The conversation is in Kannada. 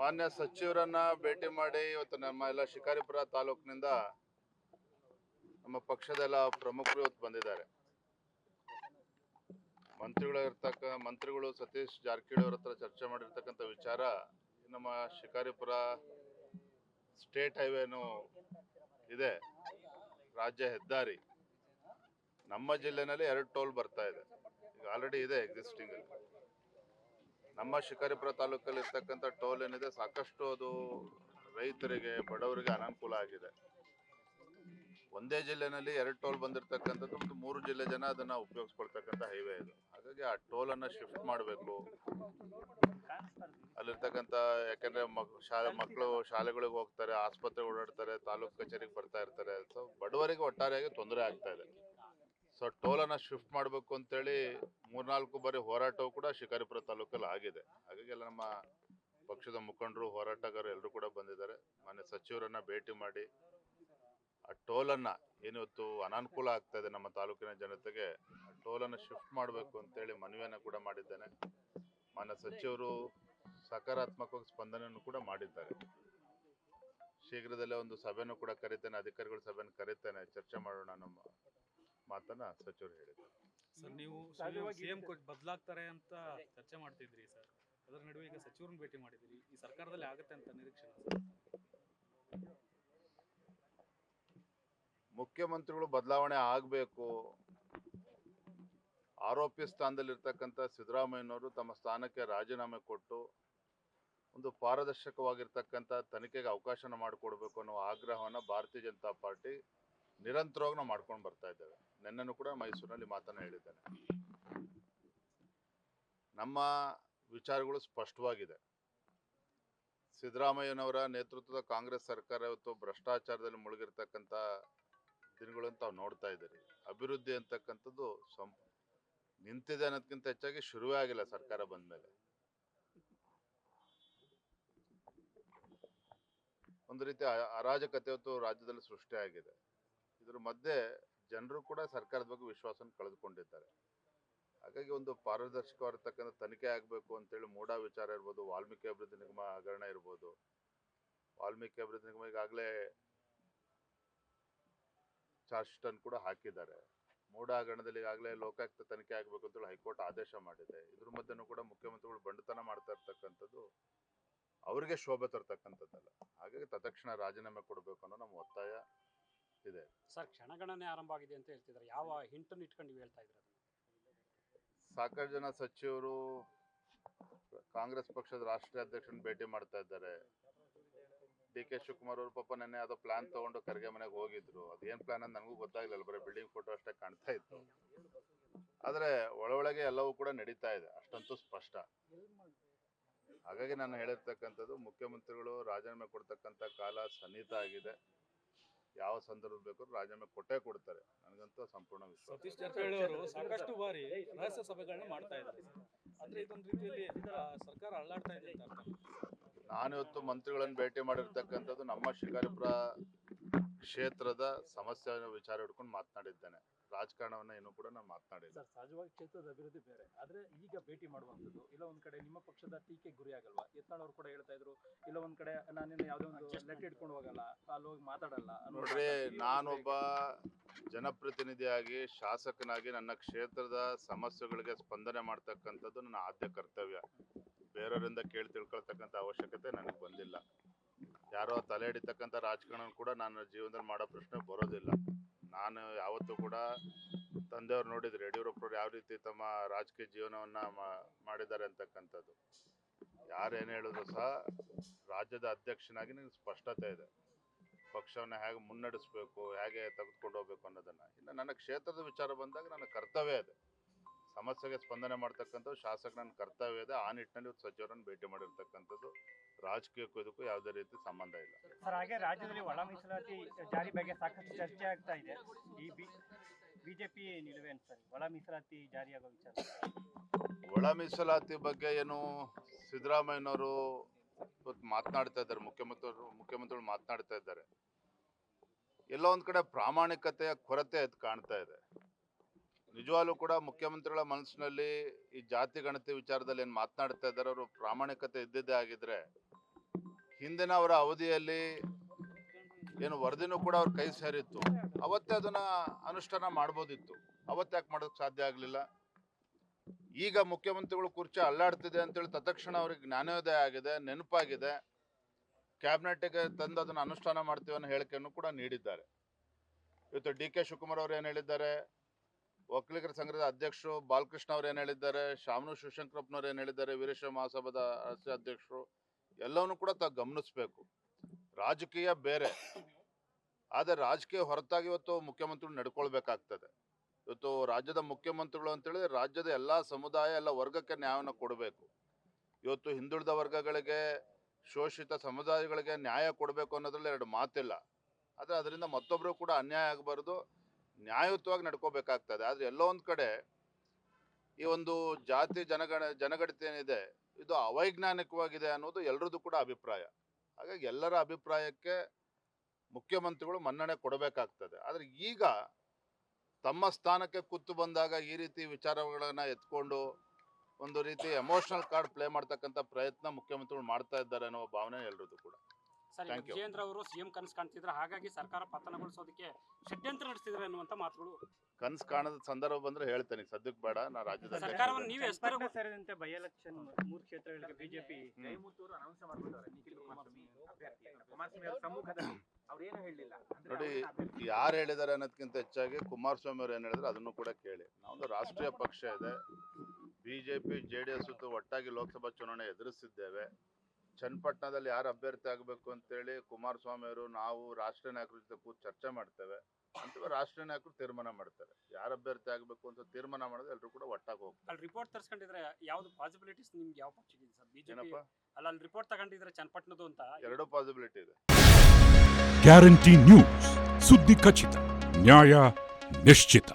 ಮಾನ್ಯ ಸಚಿವರನ್ನ ಭೇಟಿ ಮಾಡಿ ಇವತ್ತು ನಮ್ಮ ಎಲ್ಲ ಶಿಕಾರಿಪುರ ತಾಲೂಕಿನಿಂದ ನಮ್ಮ ಪಕ್ಷದ ಎಲ್ಲ ಪ್ರಮುಖರು ಇವತ್ತು ಬಂದಿದ್ದಾರೆ. ಮಂತ್ರಿಗಳಿರ್ತಕ್ಕ ಮಂತ್ರಿಗಳು ಸತೀಶ್ ಜಾರಕಿಹೊಳಿ ಅವ್ರ ಹತ್ರ ಚರ್ಚೆ ಮಾಡಿರ್ತಕ್ಕಂಥ ವಿಚಾರ ನಮ್ಮ ಶಿಕಾರಿಪುರ ಸ್ಟೇಟ್ ಹೈವೇನು ಇದೆ, ರಾಜ್ಯ ಹೆದ್ದಾರಿ, ನಮ್ಮ ಜಿಲ್ಲೆನಲ್ಲಿ ಎರಡು ಟೋಲ್ ಬರ್ತಾ ಇದೆ. ಈಗ ಆಲ್ರೆಡಿ ಇದೆ ಎಕ್ಸಿಸ್ಟಿಂಗ್ ನಮ್ಮ ಶಿಕಾರಿಪುರ ತಾಲೂಕಲ್ಲಿ ಇರ್ತಕ್ಕಂಥ ಟೋಲ್ ಏನಿದೆ ಸಾಕಷ್ಟು ಅದು ರೈತರಿಗೆ, ಬಡವರಿಗೆ ಅನಾನುಕೂಲ ಆಗಿದೆ. ಒಂದೇ ಜಿಲ್ಲೆನಲ್ಲಿ ಎರಡು ಟೋಲ್ ಬಂದಿರತಕ್ಕಂಥದ್ದು ಮತ್ತು ಮೂರು ಜಿಲ್ಲೆ ಜನ ಅದನ್ನ ಉಪಯೋಗಿಸ್ಕೊಳ್ತಕ್ಕಂಥ ಹೈವೇ ಇದು. ಹಾಗಾಗಿ ಆ ಟೋಲ್ ಅನ್ನ ಶಿಫ್ಟ್ ಮಾಡಬೇಕು. ಅಲ್ಲಿರ್ತಕ್ಕಂಥ ಯಾಕಂದ್ರೆ ಮಕ್, ಶಾಲೆ ಮಕ್ಕಳು ಶಾಲೆಗಳಿಗೆ ಹೋಗ್ತಾರೆ, ಆಸ್ಪತ್ರೆಗೆ ಓಡಾಡ್ತಾರೆ, ತಾಲೂಕು ಕಚೇರಿಗೆ ಬರ್ತಾ ಇರ್ತಾರೆ. ಸೊ ಬಡವರಿಗೆ ಒಟ್ಟಾರೆಯಾಗಿ ತೊಂದರೆ ಆಗ್ತಾ ಇದೆ. ಸೊ ಟೋಲನ್ನು ಶಿಫ್ಟ್ ಮಾಡಬೇಕು ಅಂತೇಳಿ ಮೂರ್ನಾಲ್ಕು ಬಾರಿ ಹೋರಾಟವು ಕೂಡ ಶಿಕಾರಿಪುರ ತಾಲೂಕಲ್ಲಿ ಆಗಿದೆ. ಹಾಗಾಗಿ ಎಲ್ಲ ನಮ್ಮ ಪಕ್ಷದ ಮುಖಂಡರು ಹೋರಾಟಗಾರರು ಎಲ್ಲರೂ ಕೂಡ ಬಂದಿದ್ದಾರೆ. ಮಾನ್ಯ ಸಚಿವರನ್ನ ಭೇಟಿ ಮಾಡಿ ಆ ಟೋಲನ್ನು ಏನಿವತ್ತು ಅನಾನುಕೂಲ ಆಗ್ತಾ ಇದೆ ನಮ್ಮ ತಾಲೂಕಿನ ಜನತೆಗೆ, ಆ ಟೋಲನ್ನು ಶಿಫ್ಟ್ ಮಾಡಬೇಕು ಅಂತೇಳಿ ಮನವಿಯನ್ನು ಕೂಡ ಮಾಡಿದ್ದೇನೆ. ಮಾನ್ಯ ಸಚಿವರು ಸಕಾರಾತ್ಮಕವಾಗಿ ಸ್ಪಂದನೆಯನ್ನು ಕೂಡ ಮಾಡಿದ್ದಾರೆ. ಶೀಘ್ರದಲ್ಲೇ ಒಂದು ಸಭೆನೂ ಕೂಡ ಕರಿತೇನೆ, ಅಧಿಕಾರಿಗಳ ಸಭೆಯನ್ನು ಕರಿತೇನೆ. ಚರ್ಚೆ ಮಾಡೋಣ ನಮ್ಮ ಮಾತನ್ನ ಸಚಿವರು ಹೇಳಿದ್ದಾರೆ ಸರ್ ನೀವು ಸಿಎಂ ಬದಲಾಗ್ತಾರೆ ಅಂತ ಚರ್ಚೆ ಮಾಡ್ತಿದ್ರಿ ಸರ್. ಅದರ ನಡುವೆ ಈಗ ಸಚಿವರನ್ನ ಭೇಟಿ ಮಾಡಿದಿರಿ. ಈ ಸರ್ಕಾರದಲ್ಲಿ ಆಗುತ್ತೆ ಅಂತ ನಿರೀಕ್ಷೆ ಮುಖ್ಯಮಂತ್ರಿಗಳು ಬದಲಾವಣೆ ಆಗಬೇಕು. ಆರೋಪಿ ಸ್ಥಾನದಲ್ಲಿರ್ತಕ್ಕಂಥ ಸಿದ್ದರಾಮಯ್ಯನವರು ತಮ್ಮ ಸ್ಥಾನಕ್ಕೆ ರಾಜೀನಾಮೆ ಕೊಟ್ಟು ಒಂದು ಪಾರದರ್ಶಕವಾಗಿರ್ತಕ್ಕಂಥ ತನಿಖೆಗೆ ಅವಕಾಶನ ಮಾಡಿಕೊಡ್ಬೇಕು ಅನ್ನೋ ಆಗ್ರಹವನ್ನು ಭಾರತೀಯ ಜನತಾ ಪಾರ್ಟಿ ನಿರಂತರವಾಗಿ ನಾವು ಮಾಡ್ಕೊಂಡು ಬರ್ತಾ ಇದ್ದೇವೆ. ನಿನ್ನನ್ನು ಕೂಡ ಮೈಸೂರಿನಲ್ಲಿ ಮಾತನ್ನ ಹೇಳಿದ್ದೇನೆ. ನಮ್ಮ ವಿಚಾರಗಳು ಸ್ಪಷ್ಟವಾಗಿದೆ. ಸಿದ್ದರಾಮಯ್ಯನವರ ನೇತೃತ್ವದ ಕಾಂಗ್ರೆಸ್ ಸರ್ಕಾರ ಇವತ್ತು ಭ್ರಷ್ಟಾಚಾರದಲ್ಲಿ ಮುಳುಗಿರ್ತಕ್ಕಂಥ ದಿನಗಳನ್ನು ತಾವು ನೋಡ್ತಾ ಇದ್ದೀರಿ. ಅಭಿವೃದ್ಧಿ ಅಂತಕ್ಕಂಥದ್ದು ಸಂಪ, ನಿಂತಿದೆ ಅನ್ನೋದಕ್ಕಿಂತ ಹೆಚ್ಚಾಗಿ ಶುರುವೇ ಆಗಿಲ್ಲ ಸರ್ಕಾರ ಬಂದ ಮೇಲೆ ಒಂದು ರೀತಿ ಅರಾಜಕತೆ ಇವತ್ತು ರಾಜ್ಯದಲ್ಲಿ ಸೃಷ್ಟಿಯಾಗಿದೆ. ಇದ್ರ ಮಧ್ಯೆ ಜನರು ಕೂಡ ಸರ್ಕಾರದ ಬಗ್ಗೆ ವಿಶ್ವಾಸನ ಕಳೆದುಕೊಂಡಿದ್ದಾರೆ. ಹಾಗಾಗಿ ಒಂದು ಪಾರದರ್ಶಕವಾಗಿರ್ತಕ್ಕಂಥ ತನಿಖೆ ಆಗಬೇಕು ಅಂತೇಳಿ ಮೂಡಾ ವಿಚಾರ ಇರ್ಬೋದು, ವಾಲ್ಮೀಕಿ ಅಭಿವೃದ್ಧಿ ನಿಗಮ ಹಗರಣ ಇರ್ಬೋದು. ವಾಲ್ಮೀಕಿ ಅಭಿವೃದ್ಧಿ ನಿಗಮ ಈಗಾಗಲೇ ಚಾರ್ಜ್ ಶೀಟನ್ನು ಕೂಡ ಹಾಕಿದ್ದಾರೆ. ಮೂಡ ಹಗರಣದಲ್ಲಿ ಈಗಾಗಲೇ ಲೋಕಾಯುಕ್ತ ತನಿಖೆ ಆಗಬೇಕು ಅಂತೇಳಿ ಹೈಕೋರ್ಟ್ ಆದೇಶ ಮಾಡಿದೆ. ಇದ್ರ ಮಧ್ಯೆನೂ ಕೂಡ ಮುಖ್ಯಮಂತ್ರಿಗಳು ಬಂಡತನ ಮಾಡ್ತಾ ಇರ್ತಕ್ಕಂಥದ್ದು ಅವರಿಗೆ ಶೋಭೆ ತರ್ತಕ್ಕಂಥದ್ದಲ್ಲ. ಹಾಗಾಗಿ ತತ್ಕ್ಷಣ ರಾಜೀನಾಮೆ ಕೊಡಬೇಕು ಅನ್ನೋ ನಮ್ಮ ಒತ್ತಾಯ. ಇದೆ. ಸರ್ ಕ್ಷಣಗಣನೆ ಆರಂಭ ಆಗಿದೆ ಅಂತ ಹೇಳ್ತಿದ್ದಾರೆ. ಯಾವ ಹಿಂಟನ್ನು ಇಟ್ಕೊಂಡು ನೀವು ಹೇಳ್ತಾ ಇದ್ರೆ ಸಾಕಷ್ಟು ಜನ ಸಚಿವರು ಕಾಂಗ್ರೆಸ್ ಪಕ್ಷದ ರಾಷ್ಟ್ರೀಯ ಅಧ್ಯಕ್ಷರನ್ನ ಭೇಟಿ ಮಾಡ್ತಾ ಇದ್ದಾರೆ. ಡಿ ಕೆ ಶಿವಕುಮಾರ್ ಅವರು ಪಾಪ ನೆನ್ನೆ ಯಾವುದೋ ಪ್ಲಾನ್ ತಗೊಂಡು ಕರ್ಗೆ ಮನೆಗೆ ಹೋಗಿದ್ರು. ಅದೇನ್ ಪ್ಲಾನ್ ಅಂತ ನನಗೂ ಗೊತ್ತಾಗ್ಲಿಲ್ಲ. ಬರೀ ಬಿಲ್ಡಿಂಗ್ ಫೋಟೋ ಅಷ್ಟೇ ಕಾಣ್ತಾ ಇತ್ತು. ಆದ್ರೆ ಒಳೊಳಗೆ ಎಲ್ಲವೂ ಕೂಡ ನಡೀತಾ ಇದೆ. ಅಷ್ಟಂತೂ ಸ್ಪಷ್ಟ. ಹಾಗಾಗಿ ನಾನು ಹೇಳಿರ್ತಕ್ಕಂಥದ್ದು ಮುಖ್ಯಮಂತ್ರಿಗಳು ರಾಜೀನಾಮೆ ಕೊಡ್ತಕ್ಕಂಥ ಕಾಲ ಸನ್ನಿಹಿತ ಆಗಿದೆ. ಯಾವ ಸಂದರ್ಭ ಬೇಕಾದ್ರೂ ರಾಜೀನಾಮೆ ಕೊಟ್ಟೇ ಕೊಡ್ತಾರೆ. ನನಗಂತೂ ಸಂಪೂರ್ಣ ವಿಶ್ವಾಸ ಸತೀಶ್ ಜಾರಕಿಹೊಳಿ ಅವರು ಸಾಕಷ್ಟು ಬಾರಿ ರಹಸ್ಯ ಸಭೆಗಳನ್ನ ಮಾಡ್ತಾ ಇದ್ದಾರೆ. ಅಂದ್ರೆ ಇದೊಂದು ರೀತಿಯಲ್ಲಿ ಸರ್ಕಾರ ಅಳ್ಳಾಡ್ತಾ ಇದೆ ಅಂತ ಅರ್ಥ. ನಾನಿವತ್ತು ಮಂತ್ರಿಗಳನ್ನು ಭೇಟಿ ಮಾಡಿರ್ತಕ್ಕಂಥದ್ದು ನಮ್ಮ ಶಿಕಾರಿಪುರ ಕ್ಷೇತ್ರದ ಸಮಸ್ಯೆ ವಿಚಾರ ಹಿಡ್ಕೊಂಡು ಮಾತನಾಡಿದ್ದೇನೆ. ರಾಜಕಾರಣವನ್ನ ಏನು ಕೂಡ ನಾನು ಮಾತನಾಡಿಲ್ಲ. ಸರ್ ಸಹಜವಾಗಿ ಕ್ಷೇತ್ರದ ಅಭಿವೃದ್ಧಿ ಬೇರೆ. ಆದ್ರೆ ಈಗ ಭೇಟಿ ಮಾಡುವಂಥದ್ದು ಇಲ್ಲ ಒಂದ್ ಕಡೆ ನಿಮ್ಮ ಪಕ್ಷದ ಟೀಕೆ ಗುರಿ ಆಗಲ್ವಾ ಯತ್ನಾಳ್ ಅವರು ಕೂಡ ಹೇಳ್ತಾ ಇದ್ರು ಇಲ್ಲ ಒಂದ್ ಕಡೆ ನಾನೇನು ಯಾವುದೋ ಒಂದು ಲೆಟ್ ಇಟ್ಕೊಂಡು ಹೋಗಲ್ಲ. ಹೋಗಿ ಮಾತಾಡಲ್ಲ. ನೋಡ್ರಿ ನಾನೊಬ್ಬ ಜನಪ್ರತಿನಿಧಿಯಾಗಿ ಶಾಸಕನಾಗಿ ನನ್ನ ಕ್ಷೇತ್ರದ ಸಮಸ್ಯೆಗಳಿಗೆ ಸ್ಪಂದನೆ ಮಾಡ್ತಕ್ಕಂಥದ್ದು ನನ್ನ ಆದ್ಯ ಕರ್ತವ್ಯ. ಬೇರೆಯವರಿಂದ ಕೇಳಿ ತಿಳ್ಕೊಳ್ತಕ್ಕಂಥ ಅವಶ್ಯಕತೆ ನನಗೆ ಬಂದಿಲ್ಲ. ಯಾರೋ ತಲೆ ಹಿಡಿತಕ್ಕಂಥ ರಾಜಕಾರಣ ಕೂಡ ನನ್ನ ಜೀವನದಲ್ಲಿ ಮಾಡೋ ಪ್ರಶ್ನೆ ಬರೋದಿಲ್ಲ. ನಾನು ಯಾವತ್ತೂ ಕೂಡ ತಂದೆಯವ್ರು ನೋಡಿದ್ರು ಯಡಿಯೂರಪ್ಪರು ಯಾವ ರೀತಿ ತಮ್ಮ ರಾಜಕೀಯ ಜೀವನವನ್ನ ಮಾಡಿದ್ದಾರೆ ಅಂತಕ್ಕಂಥದ್ದು. ಯಾರೇನು ಏನು ಹೇಳಿದ್ರು ಸಹ ರಾಜ್ಯದ ಅಧ್ಯಕ್ಷನಾಗಿ ನನಗೆ ಸ್ಪಷ್ಟತೆ ಇದೆ. ಪಕ್ಷವನ್ನು ಹೇಗೆ ಮುನ್ನಡೆಸಬೇಕು ಹೇಗೆ ತೆಗೆದುಕೊಂಡು ಹೋಗ್ಬೇಕು ಅನ್ನೋದನ್ನ. ಇನ್ನು ನನ್ನ ಕ್ಷೇತ್ರದ ವಿಚಾರ ಬಂದಾಗ ನನ್ನ ಕರ್ತವ್ಯ ಇದೆ. ಸಮಸ್ಯೆಗೆ ಸ್ಪಂದನೆ ಮಾಡ್ತಕ್ಕಂಥದ್ದು ಶಾಸಕ ನನ್ನ ಕರ್ತವ್ಯ ಇದೆ. ಆ ನಿಟ್ಟಿನಲ್ಲಿ ಇವತ್ತು ಸಚಿವರನ್ನು ಭೇಟಿ ಮಾಡಿರ್ತಕ್ಕಂಥದ್ದು ರಾಜಕೀಯಕ್ಕೂ ಇದಕ್ಕೂ ಯಾವುದೇ ರೀತಿ ಸಂಬಂಧ ಇಲ್ಲ. ಸರ್ ಹಾಗೆ ರಾಜ್ಯದಲ್ಲಿ ಒಳ ಮೀಸಲಾತಿ ಜಾರಿ ಬಗ್ಗೆ ಸಾಕಷ್ಟು ಚರ್ಚೆ ಆಗ್ತಾ ಇದೆ. ಈ ಬಿಜೆಪಿ ನಿಲುವೇನು ಸರ್? ಒಳ ಮೀಸಲಾತಿ ಜಾರಿಯಾಗೋ ವಿಚಾರ. ಒಳ ಮೀಸಲಾತಿ ಬಗ್ಗೆ ಏನು ಸಿದ್ದರಾಮಯ್ಯನವರು ಇವತ್ತು ಮಾತನಾಡ್ತಾ ಇದ್ದಾರೆ ಮುಖ್ಯಮಂತ್ರಿ ಮುಖ್ಯಮಂತ್ರಿಗಳು ಮಾತನಾಡ್ತಾ ಇದ್ದಾರೆ. ಎಲ್ಲೋ ಒಂದ್ ಕಡೆ ಪ್ರಾಮಾಣಿಕತೆಯ ಕೊರತೆ ಅದು ಕಾಣ್ತಾ ಇದೆ. ನಿಜವಾಗ್ಲೂ ಕೂಡ ಮುಖ್ಯಮಂತ್ರಿಗಳ ಮನಸ್ಸಿನಲ್ಲಿ ಈ ಜಾತಿ ಗಣತಿ ವಿಚಾರದಲ್ಲಿ ಏನು ಮಾತನಾಡ್ತಾ ಇದ್ದಾರೆ, ಅವರು ಪ್ರಾಮಾಣಿಕತೆ ಇದ್ದಿದ್ದೇ ಆಗಿದ್ರೆ ಹಿಂದಿನ ಅವರ ಅವಧಿಯಲ್ಲಿ ಏನು ವರದಿನೂ ಕೂಡ ಅವ್ರ ಕೈ ಸೇರಿತ್ತು. ಅವತ್ತೇ ಅದನ್ನ ಅನುಷ್ಠಾನ ಮಾಡ್ಬೋದಿತ್ತು. ಅವತ್ತು ಯಾಕೆ ಸಾಧ್ಯ ಆಗಲಿಲ್ಲ? ಈಗ ಮುಖ್ಯಮಂತ್ರಿಗಳು ಕುರ್ಚಿ ಅಲ್ಲಾಡ್ತಿದೆ ಅಂತೇಳಿ ತತ್ಕ್ಷಣ ಅವ್ರಿಗೆ ಜ್ಞಾನೋದಯ ಆಗಿದೆ, ನೆನಪಾಗಿದೆ. ಕ್ಯಾಬಿನೆಟ್ಗೆ ತಂದು ಅದನ್ನು ಅನುಷ್ಠಾನ ಮಾಡ್ತೀವಿ ಅನ್ನೋ ಹೇಳಿಕೆಯನ್ನು ಕೂಡ ನೀಡಿದ್ದಾರೆ. ಇವತ್ತು ಡಿ ಕೆ ಶಿವಕುಮಾರ್ ಅವರು ಏನು ಹೇಳಿದ್ದಾರೆ? ಒಕ್ಕಲಿಗರ ಸಂಘದ ಅಧ್ಯಕ್ಷರು ಬಾಲಕೃಷ್ಣ ಅವ್ರು ಏನು ಹೇಳಿದ್ದಾರೆ? ಶಾಮನು ಶಿವಶಂಕರಪ್ಪನವ್ರು ಏನು ಹೇಳಿದ್ದಾರೆ? ವೀರೇಶ್ವರ ಮಹಾಸಭಾದ ರಾಷ್ಟ್ರೀಯ ಅಧ್ಯಕ್ಷರು? ಎಲ್ಲವನ್ನೂ ಕೂಡ ತಾವು ಗಮನಿಸಬೇಕು. ರಾಜಕೀಯ ಬೇರೆ. ಆದರೆ ರಾಜಕೀಯ ಹೊರತಾಗಿ ಇವತ್ತು ಮುಖ್ಯಮಂತ್ರಿಗಳು ನಡ್ಕೊಳ್ಬೇಕಾಗ್ತದೆ. ಇವತ್ತು ರಾಜ್ಯದ ಮುಖ್ಯಮಂತ್ರಿಗಳು ಅಂತೇಳಿ ರಾಜ್ಯದ ಎಲ್ಲ ಸಮುದಾಯ, ಎಲ್ಲ ವರ್ಗಕ್ಕೆ ನ್ಯಾಯವನ್ನು ಕೊಡಬೇಕು. ಇವತ್ತು ಹಿಂದುಳಿದ ವರ್ಗಗಳಿಗೆ ಶೋಷಿತ ಸಮುದಾಯಗಳಿಗೆ ನ್ಯಾಯ ಕೊಡಬೇಕು ಅನ್ನೋದ್ರಲ್ಲಿ ಎರಡು ಮಾತಿಲ್ಲ. ಆದರೆ ಅದರಿಂದ ಮತ್ತೊಬ್ಬರು ಕೂಡ ಅನ್ಯಾಯ ಆಗಬಾರ್ದು. ನ್ಯಾಯಯುತವಾಗಿ ನಡ್ಕೋಬೇಕಾಗ್ತದೆ. ಆದರೆ ಎಲ್ಲೋ ಒಂದು ಕಡೆ ಈ ಒಂದು ಜಾತಿ ಜನಗಣ, ಜನಗಣತಿ ಏನಿದೆ, ಇದು ಅವೈಜ್ಞಾನಿಕವಾಗಿದೆ ಅನ್ನೋದು ಎಲ್ಲರದ್ದು ಕೂಡ ಅಭಿಪ್ರಾಯ. ಹಾಗಾಗಿ ಎಲ್ಲರ ಅಭಿಪ್ರಾಯಕ್ಕೆ ಮುಖ್ಯಮಂತ್ರಿಗಳು ಮನ್ನಣೆ ಕೊಡಬೇಕಾಗ್ತದೆ. ಆದರೆ ಈಗ ತಮ್ಮ ಸ್ಥಾನಕ್ಕೆ ಕೂತು ಬಂದಾಗ ಈ ರೀತಿ ವಿಚಾರಗಳನ್ನ ಎತ್ಕೊಂಡು ಒಂದು ರೀತಿ ಎಮೋಷನಲ್ ಕಾರ್ಡ್ ಪ್ಲೇ ಮಾಡ್ತಕ್ಕಂಥ ಪ್ರಯತ್ನ ಮುಖ್ಯಮಂತ್ರಿಗಳು ಮಾಡ್ತಾ ಇದ್ದಾರೆ ಅನ್ನೋ ಭಾವನೆ ಎಲ್ರದ್ದು ಕೂಡ. ಸರ್ ವಿಜಯೇಂದ್ರ ಅವರು ಸಿಎಂ ಕನಸು ಕಾಣ್ತಿದ್ರೆ ಹಾಗಾಗಿ ಸರ್ಕಾರ ಪತನಗೊಳಿಸೋದಕ್ಕೆ ಷಡ್ಯಂತ್ರ ನಡೆಸಿದ್ರೆ ಅನ್ನುವಂಥ ಮಾತುಗಳು. ಕನಸು ಕಾಣದ ಸಂದರ್ಭ ಬಂದ್ರೆ ಹೇಳ್ತೇನೆ ಸದ್ಯಕ್ಕೆ ಬೇಡ ನಾ ರಾಜ್ಯದ ಸರ್ಕಾರವನ್ನು ನೀವೇ ಸೇರಿದಂತೆ ಬೈ ಎಲೆಕ್ಷನ್ ಮೂರು ಕ್ಷೇತ್ರಗಳಿಗೆ ಬಿಜೆಪಿ ಜಯಮೂರ್ತೂರು ಅನೌನ್ಸ್ ಮಾಡ್ಬಿಟ್ಟವ್ರೆ ನಿಖಿಲ್ ಕುಮಾರಸ್ವಾಮಿ. ಅಭ್ಯರ್ಥಿ ಕುಮಾರಸ್ವಾಮಿ ಅವ್ರ ಸಮ್ಮುಖದಲ್ಲಿ. ನೋಡಿ ಯಾರು ಹೇಳಿದ್ದಾರೆ ಅನ್ನೋದಕ್ಕಿಂತ ಹೆಚ್ಚಾಗಿ ಕುಮಾರಸ್ವಾಮಿ ಅವರು ಏನು ಹೇಳಿದ್ರೆ ಅದನ್ನು ಕೂಡ ಕೇಳಿ. ನಾವೊಂದು ರಾಷ್ಟ್ರೀಯ ಪಕ್ಷ ಇದೆ. BJP J P J D S ಒಟ್ಟಾಗಿ ಲೋಕಸಭಾ ಚುನಾವಣೆ ಎದುರಿಸಿದ್ದೇವೆ. ಚನ್ನಪಟ್ಟಣದಲ್ಲಿ ಯಾರು ಅಭ್ಯರ್ಥಿ ಆಗಬೇಕು ಅಂತೇಳಿ ಕುಮಾರಸ್ವಾಮಿ ಅವರು ನಾವು ರಾಷ್ಟ್ರೀಯ ನಾಯಕರ ಜೊತೆ ಕೂತು ಚರ್ಚೆ ಮಾಡ್ತೇವೆ ಅಂತ ರಾಷ್ಟ್ರೀಯ ನಾಯಕರು ತೀರ್ಮಾನ ಮಾಡ್ತಾರೆ. ಯಾರು ಅಭ್ಯರ್ಥಿ ಆಗಬೇಕು ಅಂತ ತೀರ್ಮಾನ ಮಾಡೋದು ಎಲ್ಲರೂ ಕೂಡ ಒಟ್ಟಾಗಿ ಹೋಗ್ತಾರೆ ಅಲ್ಲಿ ರಿಪೋರ್ಟ್ ತರ್ಸ್ಕೊಂಡಿದ್ರೆ ಯಾವ್ದು ಪಾಸಿಬಿಲಿಟೀಸ್ ನಿಮ್ಗೆ ಯಾವ ಪಕ್ಷಕ್ಕೆ ಇದೆ ಸರ್? ಬಿಜೆಪಿ ಏನಪ್ಪ? ಅಲ್ಲ ಅಲ್ಲಿ ರಿಪೋರ್ಟ್ ತಗೊಂಡಿದ್ರೆ ಚನ್ನಪಟ್ಟಣದ್ದು ಅಂತ. ಎರಡು ಪಾಸಿಬಿಲಿಟಿ ಇದೆ. ಗ್ಯಾರಂಟಿ ನ್ಯೂಸ್ ಸುದ್ದಿ ಖಚಿತ ನ್ಯಾಯ ನಿಶ್ಚಿತ.